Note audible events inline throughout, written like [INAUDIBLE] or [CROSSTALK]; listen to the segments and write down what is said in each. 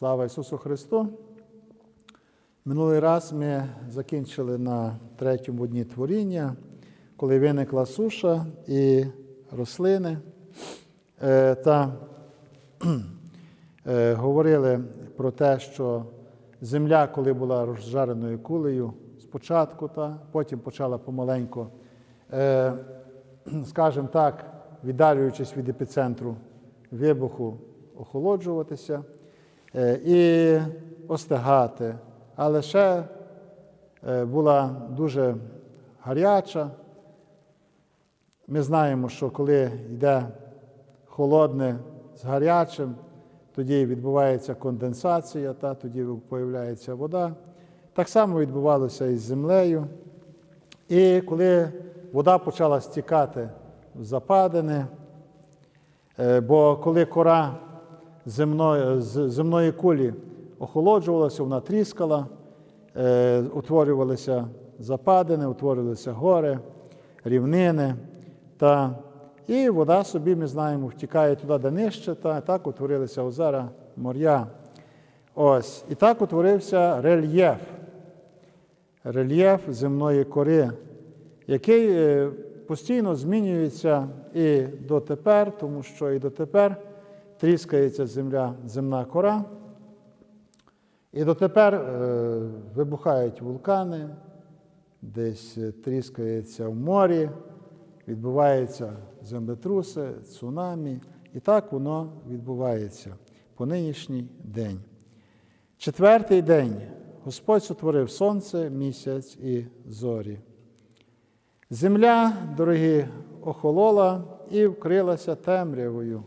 Слава Ісусу Христу! Минулий раз ми закінчили на третьому дні творіння, коли виникла суша і рослини. Е, Та е, говорили про те, що земля, коли була розжареною кулею, спочатку, та, потім почала помаленьку, е, скажімо так, віддалюючись від епіцентру вибуху, охолоджуватися і остигати. Але ще е, була дуже гаряча. Ми знаємо, що коли йде холодне з гарячим, тоді відбувається конденсація, та, тоді з'являється вода. Так само відбувалося і з землею. І коли вода почала стікати в западини, е, бо коли кора земної, земної кулі охолоджувалася, вона тріскала, е, утворювалися западини, утворювалися гори, рівнини. Та, і вода собі, ми знаємо, втікає туди, де нижче, та так утворилися озера, моря. Ось. І так утворився рельєф, рельєф земної кори, який е, постійно змінюється і дотепер, тому що і дотепер тріскається земля, земна кора. І дотепер е, вибухають вулкани, десь е, тріскається в морі, відбуваються землетруси, цунамі. І так воно відбувається по нинішній день. Четвертий день Господь сотворив сонце, місяць і зорі. Земля, дорогі, охолола і вкрилася темрявою.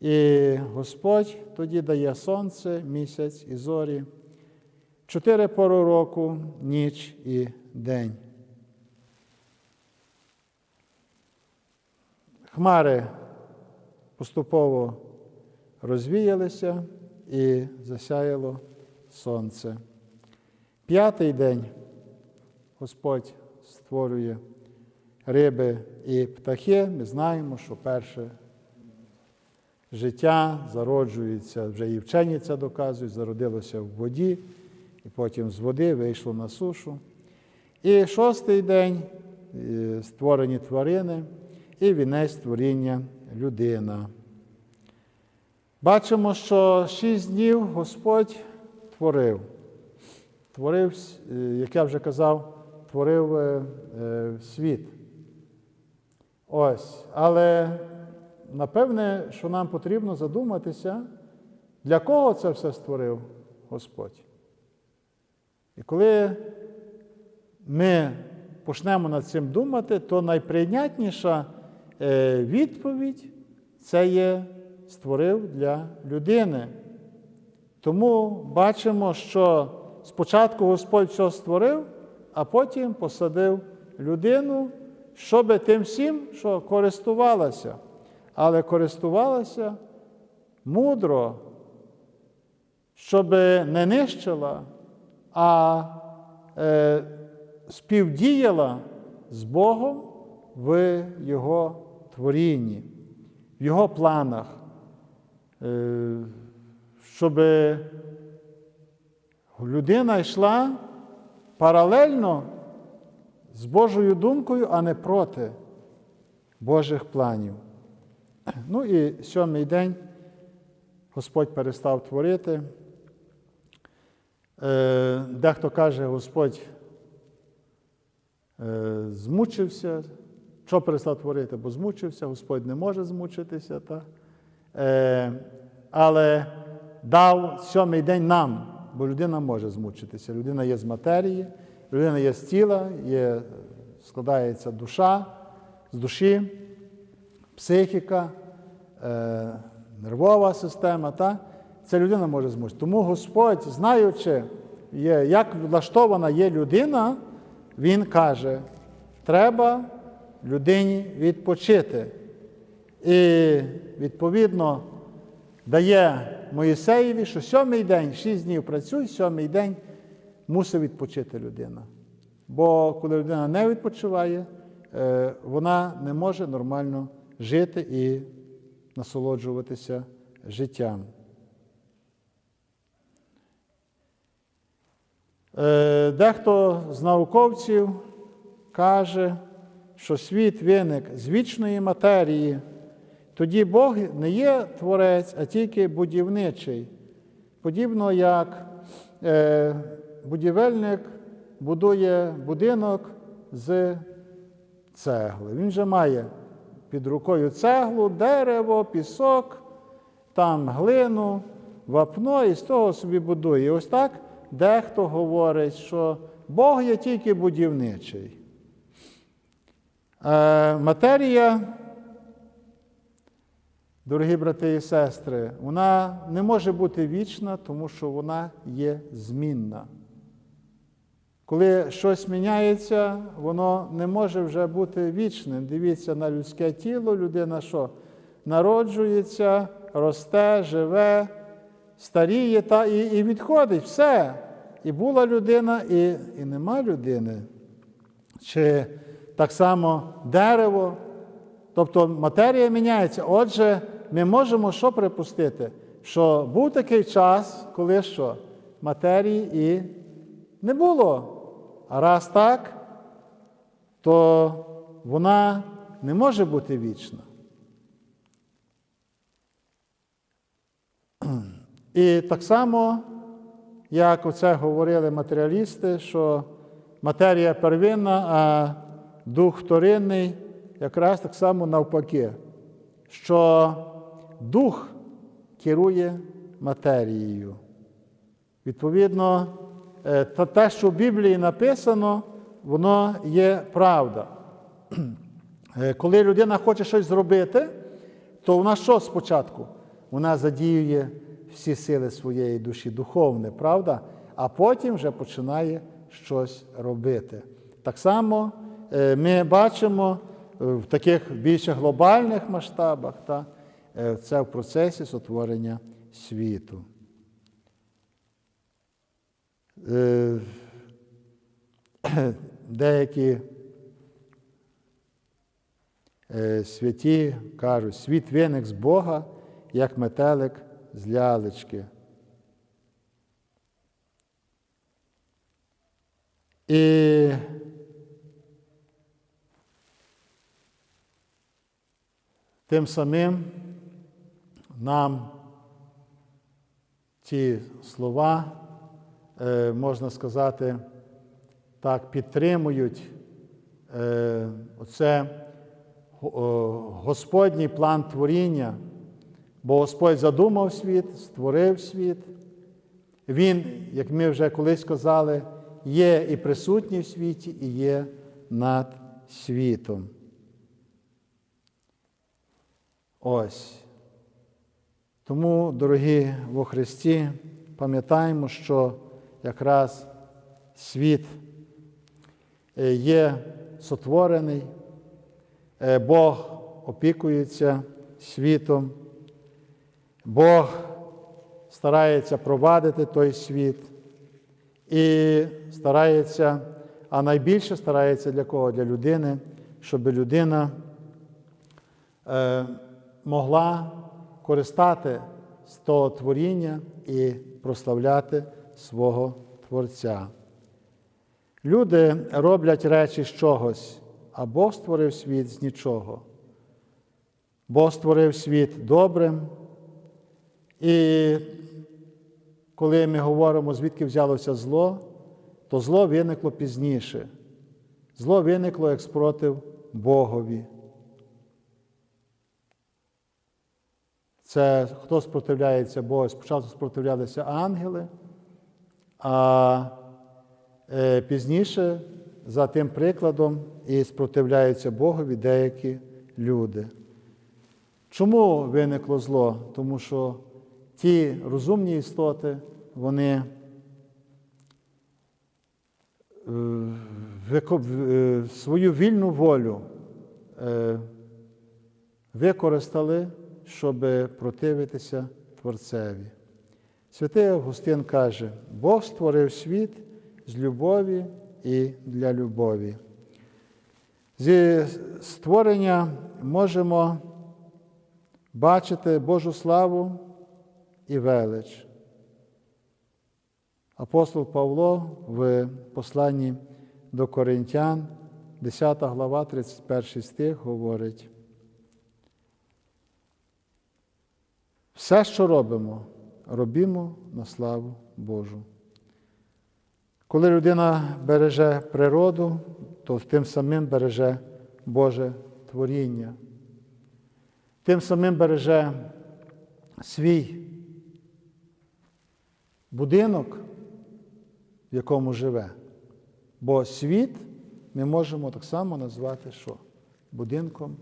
І Господь тоді дає сонце, місяць і зорі, чотири пори року, ніч і день. Хмари поступово розвіялися і засяяло сонце. П'ятий день Господь створює риби і птахи. Ми знаємо, що перше життя зароджується, вже і вчені це доказують, зародилося в воді, і потім з води вийшло на сушу. І шостий день створені тварини і вінець творіння людина. Бачимо, що шість днів Господь творив. Творив, як я вже казав, творив е, світ. Ось. Але напевне, що нам потрібно задуматися, для кого це все створив Господь. І коли ми почнемо над цим думати, то найприйнятніша е, відповідь це є створив для людини. Тому бачимо, що спочатку Господь все створив, а потім посадив людину, щоб тим всім, що користувалася але користувалася мудро, щоб не нищила, а е, співдіяла з Богом в Його творінні, в Його планах, е, щоб людина йшла паралельно з Божою думкою, а не проти Божих планів. Ну і сьомий день Господь перестав творити. Е, дехто каже, Господь е, змучився. Що перестав творити? Бо змучився, Господь не може змучитися. Та? Е, але дав сьомий день нам, бо людина може змучитися. Людина є з матерії, людина є з тіла, є, складається душа з душі психіка, е, нервова система, та? це людина може змусити. Тому Господь, знаючи, є, як влаштована є людина, Він каже, треба людині відпочити. І, відповідно, дає Моїсеєві, що сьомий день, шість днів працюй, сьомий день мусить відпочити людина. Бо коли людина не відпочиває, е, вона не може нормально жити і насолоджуватися життям. Е, Дехто з науковців каже, що світ виник з вічної матерії. Тоді Бог не є творець, а тільки будівничий. Подібно як е, будівельник будує будинок з цегли. Він же має під рукою цеглу, дерево, пісок, там глину, вапно і з того собі будує. І ось так дехто говорить, що Бог є тільки будівничий. Е, матерія, дорогі брати і сестри, вона не може бути вічна, тому що вона є змінна. Коли щось міняється, воно не може вже бути вічним. Дивіться на людське тіло, людина що? Народжується, росте, живе, старіє та і, і відходить. Все. І була людина, і, і нема людини. Чи так само дерево. Тобто матерія міняється. Отже, ми можемо що припустити? Що був такий час, коли що? Матерії і не було. А раз так, то вона не може бути вічна. І так само, як оце говорили матеріалісти, що матерія первинна, а дух вторинний, якраз так само навпаки, що дух керує матерією. Відповідно, та те, що в Біблії написано, воно є правда. Е, Коли людина хоче щось зробити, то вона що спочатку? Вона задіює всі сили своєї душі, духовне, правда? А потім вже починає щось робити. Так само е, ми бачимо е, в таких більш глобальних масштабах, та, е, це в процесі сотворення світу. Е, [CLEARS THROAT] Деякі е, святі кажуть, світ виник з Бога, як метелик з лялечки. І тим самим нам ці слова, можна сказати, так, підтримують е, оце Господній план творіння, бо Господь задумав світ, створив світ. Він, як ми вже колись казали, є і присутній в світі, і є над світом. Ось. Тому, дорогі во Христі, пам'ятаємо, що якраз світ е, є сотворений, е, Бог опікується світом, Бог старається провадити той світ і старається, а найбільше старається для кого? Для людини, щоб людина е, могла користати з того творіння і прославляти свого Творця. Люди роблять речі з чогось, а Бог створив світ з нічого. Бог створив світ добрим. І коли ми говоримо, звідки взялося зло, то зло виникло пізніше. Зло виникло як спротив Богові. Це хто спротивляється Богу? Спочатку спротивлялися ангели, а е, пізніше, за тим прикладом, і спротивляються Богові деякі люди. Чому виникло зло? Тому що ті розумні істоти, вони е, свою вільну волю е, використали, щоб противитися Творцеві. Святий Августин каже, Бог створив світ з любові і для любові. Зі створення можемо бачити Божу славу і велич. Апостол Павло в посланні до Коринтян, 10 глава, 31 стих говорить. Все, що робимо, робімо на славу Божу. Коли людина береже природу, то тим самим береже Боже творіння, тим самим береже свій будинок, в якому живе. Бо світ ми можемо так само назвати що? Будинком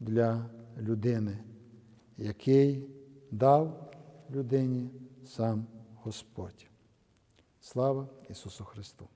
для людини, який дав людині сам Господь. Слава Ісусу Христу!